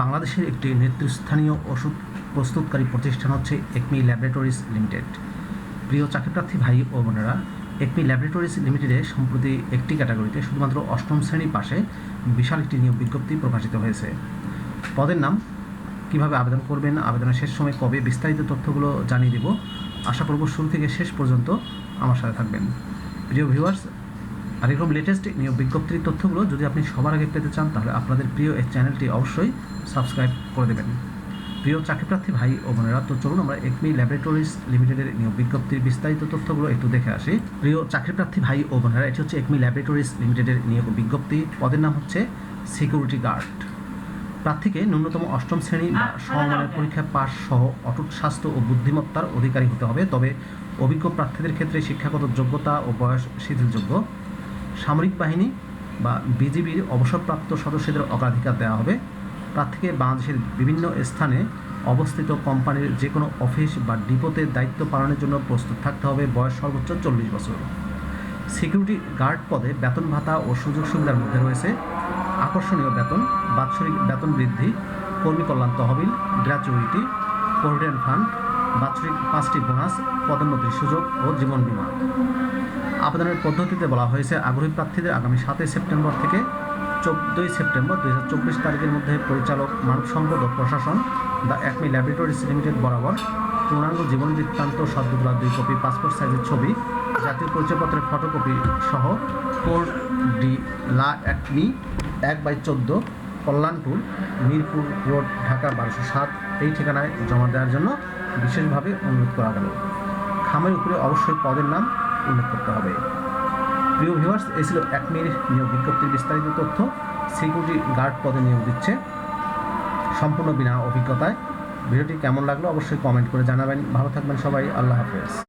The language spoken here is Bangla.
বাংলাদেশের একটি নেতৃস্থানীয় ওষুধ প্রস্তুতকারী প্রতিষ্ঠান হচ্ছে একমি ল্যাবরেটরিজ লিমিটেড। প্রিয় চাকরিপ্রার্থী ভাই ও বোনেরা, একমি ল্যাবরেটরিজ লিমিটেডে সম্প্রতি একটি ক্যাটাগরিতে শুধুমাত্র অষ্টম শ্রেণি পাশে বিশাল একটি নিয়োগ বিজ্ঞপ্তি প্রকাশিত হয়েছে। পদের নাম, কীভাবে আবেদন করবেন, আবেদনের শেষ সময় কবে বিস্তারিত তথ্যগুলো জানিয়ে দেব, আশা করব শুরু থেকে শেষ পর্যন্ত আমার সাথে থাকবেন। প্রিয় ভিউয়ার্স আর এরকম লেটেস্ট নিয়োগ বিজ্ঞপ্তির তথ্যগুলো যদি আপনি সবার আগে পেতে চান তাহলে আপনাদের প্রিয় এই চ্যানেলটি অবশ্যই সাবস্ক্রাইব করে দেবেন। প্রিয় চাকরিপ্রার্থী ভাই ও বোনেরা তো চলুন আমরা একমি ল্যাবরেটরিজ লিমিটেডের নিয়োগ বিজ্ঞপ্তির বিস্তারিত তথ্যগুলো একটু দেখে আসি। প্রিয় চাকরিপ্রার্থী ভাই ও বোনেরা এটি হচ্ছে একমি ল্যাবরেটরিজ লিমিটেডের নিয়োগ বিজ্ঞপ্তি। পদের নাম হচ্ছে সিকিউরিটি গার্ড প্রার্থীকে ন্যূনতম অষ্টম শ্রেণি বা সমমানের পরীক্ষা পাস সহ অটুট স্বাস্থ্য ও বুদ্ধিমত্তার অধিকারী হতে হবে। তবে অভিজ্ঞ প্রার্থীদের ক্ষেত্রে শিক্ষাগত যোগ্যতা ও বয়স শিথিলযোগ্য। সামরিক বাহিনী বা বিজিবির অবসরপ্রাপ্ত সদস্যদের অগ্রাধিকার দেওয়া হবে। প্রার্থীকে বাংলাদেশের বিভিন্ন স্থানে অবস্থিত কোম্পানির যে কোনো অফিস বা ডিপোতে দায়িত্ব পালনের জন্য প্রস্তুত থাকতে হবে বয়স সর্বোচ্চ চল্লিশ বছর। সিকিউরিটি গার্ড পদে বেতন ভাতা ও সুযোগ সুবিধার মধ্যে রয়েছে। আকর্ষণীয় বেতন, বাৎসরিক বেতন বৃদ্ধি, কর্মী কল্যাণ তহবিল, গ্র্যাচুইটি, প্রভিডেন্ট ফান্ড, বাৎসরিক পাঁচটি বোনাস, পদোন্নতির সুযোগ ও জীবন বীমা। আবেদনের পদ্ধতিতে বলা হয়েছে, আগ্রহী প্রার্থীদের আগামী সাতই সেপ্টেম্বর থেকে চোদ্দোই সেপ্টেম্বর দুই হাজার চব্বিশ তারিখের মধ্যে পরিচালক, মানব সম্পদ ও প্রশাসন, দ্য একমি ল্যাবরেটরিজ লিমিটেড বরাবর পূর্ণাঙ্গ জীবন বৃত্তান্ত সদ্যতলা দুই কপি, পাসপোর্ট সাইজের ছবি, জাতীয় পরিচয়পত্রের ফটোকপি সহ কোর্ট ডি লা একমি, এক বাই চোদ্দ, কল্যাণপুর, মিরপুর রোড, ঢাকা বারোশো সাত, এই ঠিকানায় জমা দেওয়ার জন্য বিশেষভাবে অনুরোধ করা গেল। খামের উপরে অবশ্যই পদের নাম উল্লেখ করতে হবে। প্রিয় ভিউয়ার্স এই ছিল এক মিনিট নিয়োগ বিজ্ঞপ্তির বিস্তারিত তথ্য। সিকিউরিটি গার্ড পদে নিয়োগ দিচ্ছে সম্পূর্ণ বিনা অভিজ্ঞতায়। ভিডিওটি কেমন লাগল অবশ্যই কমেন্ট করে জানাবেন। ভালো থাকবেন সবাই। আল্লাহ হাফেজ।